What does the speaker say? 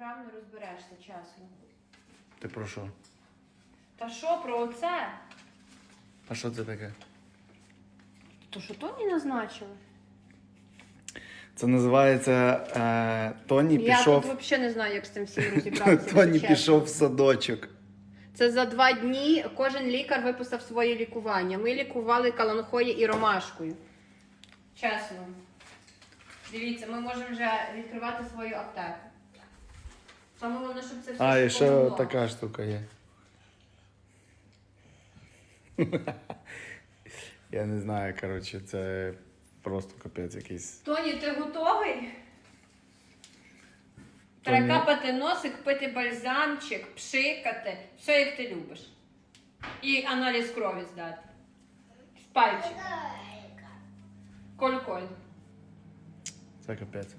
грам не розберешся, чесно. Ти про що? Та що про оце? А що це таке? То що Тоні назначили? Це називається е, Тоні Я пішов. тут взагалі не знаю, як з цим всім розібратися. Тоні якщо чесно. пішов в садочок. Це за два дні кожен лікар виписав своє лікування. Ми лікували каланхою і ромашкою. Чесно. Дивіться, ми можемо вже відкривати свою аптеку. Щоб це все А, і ще така штука є. Я не знаю, коротше, це просто капець якийсь. Тоні, ти готовий? Тоні. Носик, пити бальзамчик, пшикати. Все, як ти любиш. І аналіз крові здати. З пальчика. Коль-коль. Це капець.